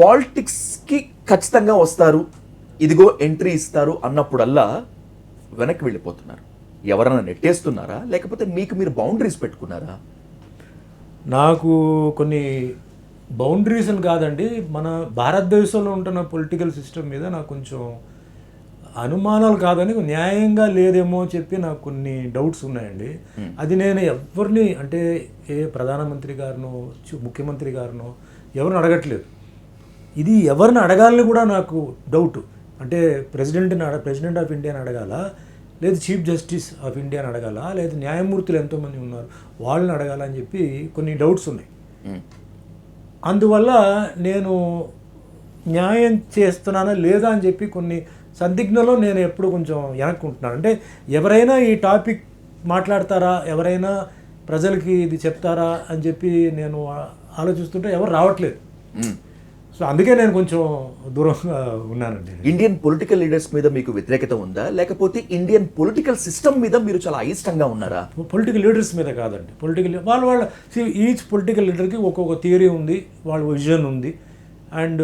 పాలిటిక్స్కి ఖచ్చితంగా వస్తారు. ఇదిగో ఎంట్రీ ఇస్తారు అన్నప్పుడల్లా వెనక్కి వెళ్ళిపోతున్నారు. ఎవరైనా నెట్టేస్తున్నారా? లేకపోతే మీకు మీరు బౌండరీస్ పెట్టుకున్నారా? నాకు కొన్ని బౌండరీస్ అని కాదండి మన భారతదేశంలో ఉంటున్న పొలిటికల్ సిస్టమ్ మీద నాకు కొంచెం అనుమానాలు కాదని న్యాయంగా లేదేమో చెప్పి నాకు కొన్ని డౌట్స్ ఉన్నాయండి. అది నేను ఎవరిని అంటే ఏ ప్రధానమంత్రి గారినో ముఖ్యమంత్రి గారినో ఎవరిని అడగట్లేదు. ఇది ఎవరిని అడగాలని కూడా నాకు డౌట్ అంటే ప్రెసిడెంట్ని అడ ప్రెసిడెంట్ ఆఫ్ ఇండియాని అడగాల? లేదు చీఫ్ జస్టిస్ ఆఫ్ ఇండియాని అడగాల? లేదు న్యాయమూర్తులు ఎంతోమంది ఉన్నారు వాళ్ళని అడగాల అని చెప్పి కొన్ని డౌట్స్ ఉన్నాయి. అందువల్ల నేను న్యాయం చేస్తున్నానా లేదా అని చెప్పి కొన్ని సందిగ్ధలో నేను ఎప్పుడు కొంచెం వెనక్కుంటున్నాను. అంటే ఎవరైనా ఈ టాపిక్ మాట్లాడతారా? ఎవరైనా ప్రజలకి ఇది చెప్తారా? అని చెప్పి నేను ఆలోచిస్తుంటే ఎవరు రావట్లేదు. సో అందుకే నేను కొంచెం దూరంగా ఉన్నానండి. ఇండియన్ పొలిటికల్ లీడర్స్ మీద మీకు వ్యతిరేకత ఉందా? లేకపోతే ఇండియన్ పొలిటికల్ సిస్టమ్ మీద మీరు చాలా అయిష్టంగా ఉన్నారా? పొలిటికల్ లీడర్స్ మీద కాదండి. పొలిటికల్ వాళ్ళ వాళ్ళ ఈచ్ పొలిటికల్ లీడర్కి ఒక్కొక్క థియరీ ఉంది వాళ్ళ విజన్ ఉంది. అండ్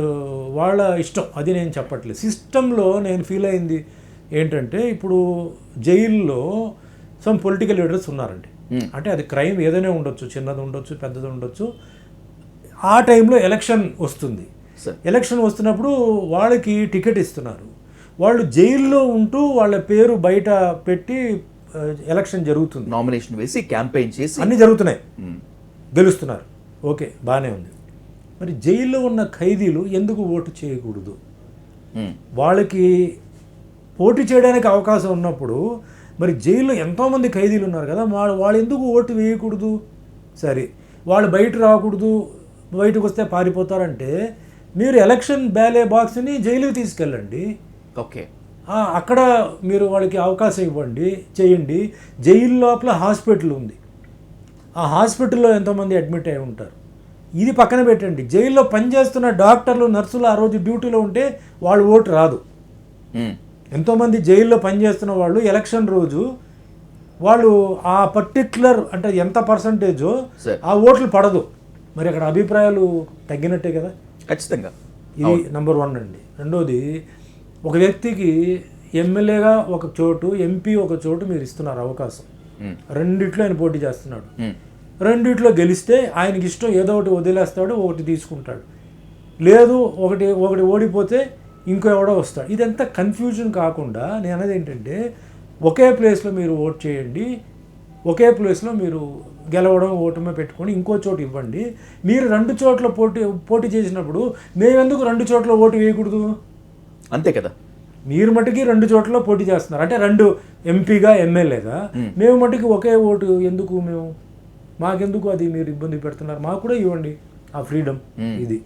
వాళ్ళ ఇష్టం అది నేను చెప్పట్లేదు. సిస్టంలో నేను ఫీల్ అయింది ఏంటంటే ఇప్పుడు జైల్లో సమ్ పొలిటికల్ లీడర్స్ ఉన్నారండి. అంటే అది క్రైమ్ ఏదైనా ఉండొచ్చు చిన్నది ఉండొచ్చు పెద్దది ఉండొచ్చు. ఆ టైంలో ఎలక్షన్ వస్తుంది. ఎలక్షన్ వస్తున్నప్పుడు వాళ్ళకి టికెట్ ఇస్తున్నారు. వాళ్ళు జైల్లో ఉంటూ వాళ్ళ పేరు బయట పెట్టి ఎలక్షన్ జరుగుతుంది. నామినేషన్ వేసి క్యాంపెయిన్ చేసి. అన్నీ జరుగుతున్నాయి. గెలుస్తున్నారు. ఓకే బాగానే ఉంది. మరి జైల్లో ఉన్న ఖైదీలు ఎందుకు ఓటు చేయకూడదు. వాళ్ళకి పోటీ చేయడానికి అవకాశం ఉన్నప్పుడు మరి జైల్లో ఎంతోమంది ఖైదీలు ఉన్నారు కదా వాళ్ళు వాళ్ళు ఎందుకు ఓటు వేయకూడదు? సరే వాళ్ళు బయట రాకూడదు బయటకు వస్తే పారిపోతారంటే మీరు ఎలక్షన్ బ్యాలే బాక్స్ని జైలుకి తీసుకెళ్ళండి. ఓకే. అక్కడ మీరు వాళ్ళకి అవకాశం ఇవ్వండి చేయండి. జైలు లోపల హాస్పిటల్ ఉంది. ఆ హాస్పిటల్లో ఎంతోమంది అడ్మిట్ అయి ఉంటారు. ఇది పక్కన పెట్టండి. జైల్లో పనిచేస్తున్న డాక్టర్లు నర్సులు ఆ రోజు డ్యూటీలో ఉంటే వాళ్ళు ఓటు రాదు. ఎంతోమంది జైల్లో పనిచేస్తున్న వాళ్ళు ఎలక్షన్ రోజు వాళ్ళు ఆ పర్టిక్యులర్ అంటే ఎంత పర్సంటేజో. ఆ ఓట్లు పడదు. మరి అక్కడ అభిప్రాయాలు తగ్గినట్టే కదా? ఖచ్చితంగా. ఇది నంబర్ వన్ అండి. రెండోది ఒక వ్యక్తికి ఎమ్మెల్యేగా ఒక చోటు ఎంపీ ఒక చోటు మీరు ఇస్తున్నారు అవకాశం. రెండిట్లో ఆయన పోటీ చేస్తున్నాడు. రెండిట్లో గెలిస్తే ఆయనకి ఇష్టం ఏదో ఒకటి వదిలేస్తాడు ఒకటి తీసుకుంటాడు. లేదు ఒకటి ఒకటి ఓడిపోతే ఇంకో ఎవడో వస్తాడు. ఇదంతా కన్ఫ్యూజన్ కాకుండా నేను అనేది ఏంటంటే ఒకే ప్లేస్లో మీరు ఓట్ చేయండి ఒకే ప్లేస్లో మీరు గెలవడం ఓటమే పెట్టుకొని ఇంకో చోటు ఇవ్వండి. మీరు రెండు చోట్ల పోటీ పోటీ చేసినప్పుడు మేమెందుకు రెండు చోట్ల ఓటు వేయకూడదు? అంతే కదా. మీరు మటుకి రెండు చోట్ల పోటీ చేస్తున్నారు. అంటే రెండు ఎంపీగా ఎమ్మెల్యేగా. మేము. మటుకి ఒకే ఓటు ఎందుకు మేము? మాకెందుకు అది మీరు ఇబ్బంది పెడుతున్నారు? మాకు కూడా ఇవ్వండి. ఆ ఫ్రీడమ్ ఇది.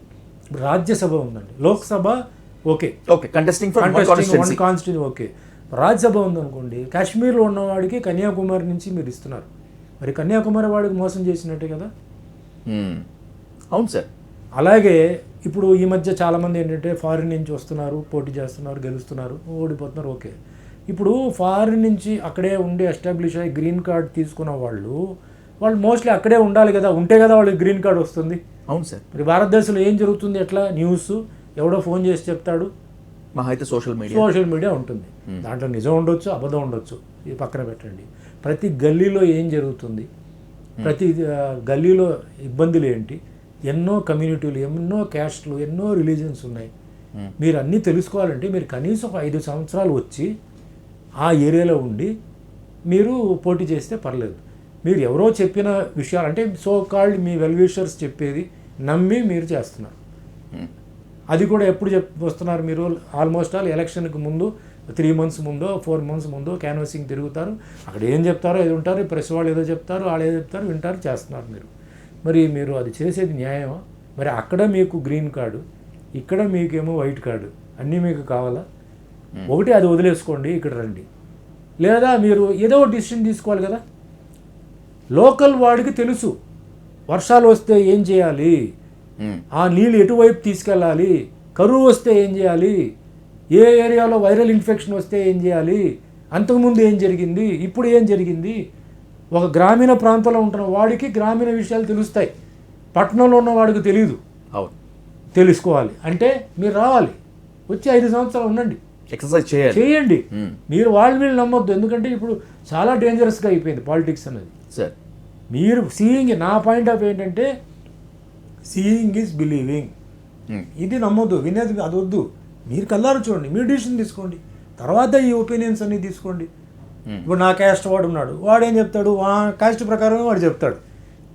రాజ్యసభ ఉందండి. Lok Sabha okay. Okay contesting constituency okay. Rajya Sabha ఉందనుకోండి కాశ్మీర్లో ఉన్నవాడికి కన్యాకుమారి నుంచి మీరు ఇస్తున్నారు. మరి కన్యాకుమారి వాడికి మోసం చేసినట్టే కదా? అవును సార్. అలాగే ఇప్పుడు ఈ మధ్య చాలామంది ఏంటంటే ఫారిన్ నుంచి వస్తున్నారు పోటీ చేస్తున్నారు గెలుస్తున్నారు ఓడిపోతున్నారు ఓకే. ఇప్పుడు ఫారిన్ నుంచి అక్కడే ఉండి ఎస్టాబ్లిష్ అయ్యి గ్రీన్ కార్డ్ తీసుకున్న వాళ్ళు వాళ్ళు మోస్ట్లీ అక్కడే ఉండాలి కదా ఉంటే కదా వాళ్ళకి గ్రీన్ కార్డ్ వస్తుంది. అవును సార్. మరి భారతదేశంలో ఏం జరుగుతుంది? ఎట్లా? న్యూస్ ఎవడో ఫోన్ చేసి చెప్తాడు. మహా అయితే సోషల్ మీడియా సోషల్ మీడియా ఉంటుంది. దాంట్లో నిజం ఉండొచ్చు అబద్ధం ఉండొచ్చు ఇది పక్కన పెట్టండి. ప్రతి గల్లీలో ఏం జరుగుతుంది? ప్రతి ఆ, గల్లీలో ఇబ్బందులు ఏంటి? ఎన్నో కమ్యూనిటీలు ఎన్నో క్యాస్ట్లు ఎన్నో రిలీజన్స్ ఉన్నాయి. మీరు అన్నీ తెలుసుకోవాలంటే మీరు కనీసం ఒక ఐదు సంవత్సరాలు వచ్చి ఆ ఏరియాలో ఉండి మీరు పోటీ చేస్తే పర్లేదు. మీరు ఎవరో చెప్పిన విషయాలు అంటే సో కాల్డ్ మీ వెల్విషర్స్ చెప్పేది నమ్మి మీరు చేస్తున్నారు. అది కూడా ఎప్పుడు చెప్ వస్తున్నారు మీరు? ఆల్మోస్ట్ ఆల్ ఎలక్షన్కి ముందు త్రీ మంత్స్ ముందో ఫోర్ మంత్స్ ముందో క్యాన్వసింగ్ తిరుగుతారు. అక్కడ ఏం చెప్తారో ఏది ఉంటారు. ప్రెస్ వాళ్ళు ఏదో చెప్తారు. వాళ్ళు ఏదో చెప్తారు. వింటారు. చేస్తున్నారు మీరు. మరి మీరు అది చేసేది న్యాయమా? మరి అక్కడ మీకు గ్రీన్ కార్డు ఇక్కడ మీకేమో వైట్ కార్డు అన్నీ మీకు కావాలా? ఒకటి అది వదిలేసుకోండి. ఇక్కడ రండి. లేదా మీరు ఏదో డిసిషన్ తీసుకోవాలి కదా? లోకల్ వాడికి తెలుసు. వర్షాలు వస్తే ఏం చేయాలి? ఆ నీళ్ళు ఎటువైపు తీసుకెళ్ళాలి? కరువు వస్తే ఏం చేయాలి? ఏ ఏరియాలో వైరల్ ఇన్ఫెక్షన్ వస్తే ఏం చేయాలి? అంతకుముందు ఏం జరిగింది? ఇప్పుడు ఏం జరిగింది? ఒక గ్రామీణ ప్రాంతంలో ఉంటున్న వాడికి గ్రామీణ విషయాలు తెలుస్తాయి. పట్టణంలో ఉన్న వాడికి తెలియదు అవును. తెలుసుకోవాలి. అంటే మీరు రావాలి. వచ్చి ఐదు సంవత్సరాలు ఉండండి. ఎక్సర్సైజ్ చేయాలి. చేయండి. మీరు వాళ్ళ వీళ్ళు నమ్మొద్దు. ఎందుకంటే ఇప్పుడు చాలా డేంజరస్గా అయిపోయింది పాలిటిక్స్ అనేది సార్ మీరు సీయింగ్ నా పాయింట్ ఆఫ్ ఏంటంటే సీయింగ్ ఈజ్ బిలీవింగ్. ఇది నమ్మొద్దు వినేది అది వద్దు. మీరు కల్లారు చూడండి మీరు డిసిషన్ తీసుకోండి. తర్వాత ఈ ఒపీనియన్స్ అన్ని తీసుకోండి. మ్మ్. ఇప్పుడు నా క్యాస్ట్ వాడు ఉన్నాడు. వాడు ఏం చెప్తాడు? వా క్యాస్ట్ ప్రకారం వాడు చెప్తాడు.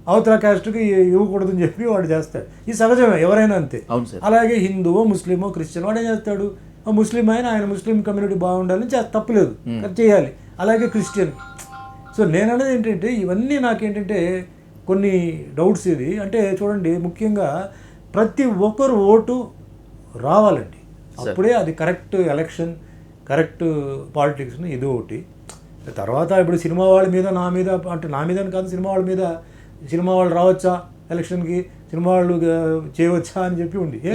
అవతల క్యాస్ట్కి ఇవ్వకూడదని చెప్పి వాడు చేస్తాడు. ఇది సహజమే ఎవరైనా అంతే. అలాగే హిందువో ముస్లిమో క్రిస్టియన్ వాడు ఏం చేస్తాడు ముస్లిం అయినా ఆయన ముస్లిం కమ్యూనిటీ బాగుండాలని తప్పులేదు. కానీ చేయాలి. అలాగే క్రిస్టియన్. సో నేను అనేది ఏంటంటే ఇవన్నీ నాకేంటంటే కొన్ని డౌట్స్ ఇది. అంటే చూడండి ముఖ్యంగా ప్రతి ఒక్కరు ఓటు రావాలండి. అప్పుడే అది కరెక్ట్ ఎలక్షన్ కరెక్ట్ పాలిటిక్స్ ఇది ఒకటి. తర్వాత ఇప్పుడు సినిమా వాళ్ళ మీద నా మీద అంటే నా మీద కాదు సినిమా వాళ్ళ మీద సినిమా వాళ్ళు రావచ్చా ఎలక్షన్కి? సినిమా వాళ్ళు చేయవచ్చా అని చెప్పి ఉంది ఏ